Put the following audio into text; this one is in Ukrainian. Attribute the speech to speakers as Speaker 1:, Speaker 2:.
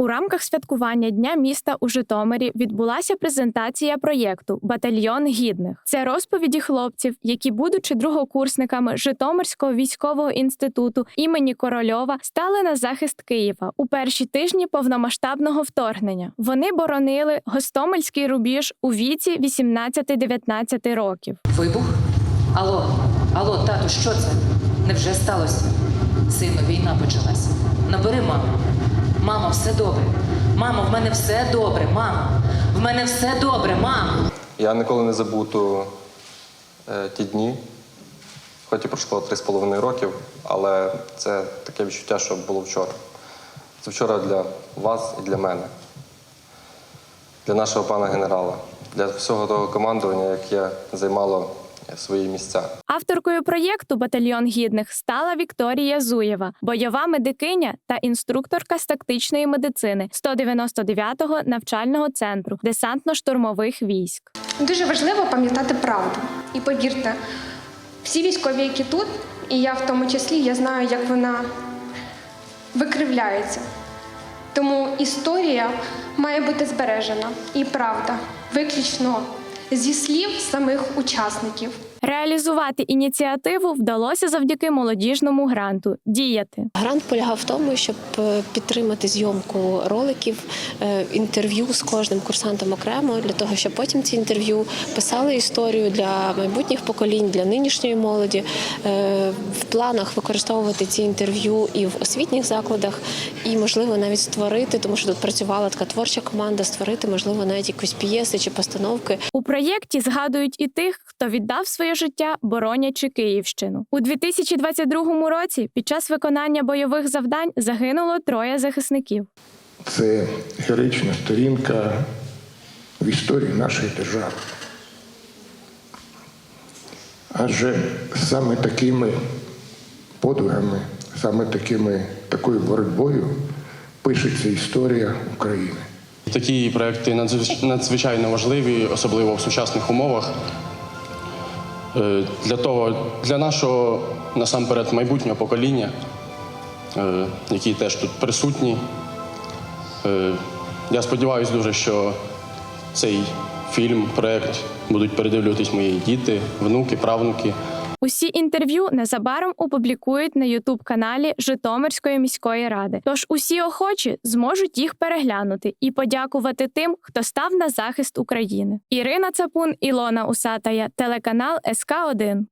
Speaker 1: У рамках святкування Дня міста у Житомирі відбулася презентація проєкту Батальйон гідних. Це розповіді хлопців, які, будучи другокурсниками Житомирського військового інституту імені Корольова, стали на захист Києва у перші тижні повномасштабного вторгнення. Вони боронили Гостомельський рубіж у віці 18-19 років.
Speaker 2: Вибух? Алло, алло, тату, що це? Невже сталося? Сину, війна почалась. Набери маму. Мамо, все добре. Мамо, в мене все добре, мамо. В мене все добре, мамо.
Speaker 3: Я ніколи не забуду е, ті дні, хоч і пройшло три з половиною років, але це таке відчуття, що було вчора. Це вчора для вас і для мене, для нашого пана генерала, для всього того командування, яке займало свої місця.
Speaker 1: Авторкою проєкту Батальйон гідних стала Вікторія Зуєва, бойова медикиня та інструкторка з тактичної медицини 199-го навчального центру десантно-штурмових військ.
Speaker 4: Дуже важливо пам'ятати правду. І повірте, всі військові, які тут, і я в тому числі, я знаю, як вона викривляється. Тому історія має бути збережена і правда, виключно зі слів самих учасників.
Speaker 1: Реалізувати ініціативу вдалося завдяки молодіжному гранту діяти.
Speaker 5: Грант полягав в тому, щоб е, підтримати зйомку роликів, е, інтерв'ю з кожним курсантом окремо, для того, щоб потім ці інтерв'ю писали історію для майбутніх поколінь, для нинішньої молоді. Е, В планах використовувати ці інтерв'ю і в освітніх закладах, і можливо навіть створити, тому що тут працювала така творча команда, створити можливо навіть якісь п'єси чи постановки
Speaker 1: У проєкті згадують і тих, хто віддав своє життя, боронячи Київщину. У 2022 році під час виконання бойових завдань загинуло троє захисників.
Speaker 6: Це героїчна сторінка в історії нашої держави. Адже саме такими подвигами, саме такими, такою боротьбою пишеться історія України.
Speaker 7: Такі проекти надзвичайно важливі, особливо в сучасних умовах. Е, Для того, для нашого насамперед майбутнього покоління, е, які теж тут присутні. Е, Я сподіваюся дуже, що цей фільм, проект будуть передивлюватись мої діти, внуки, правнуки.
Speaker 1: Усі інтерв'ю незабаром опублікують на Ютуб каналі Житомирської міської ради. Тож усі охочі зможуть їх переглянути і подякувати тим, хто став на захист України. Ірина Цапун, Ілона Усатая, телеканал СК 1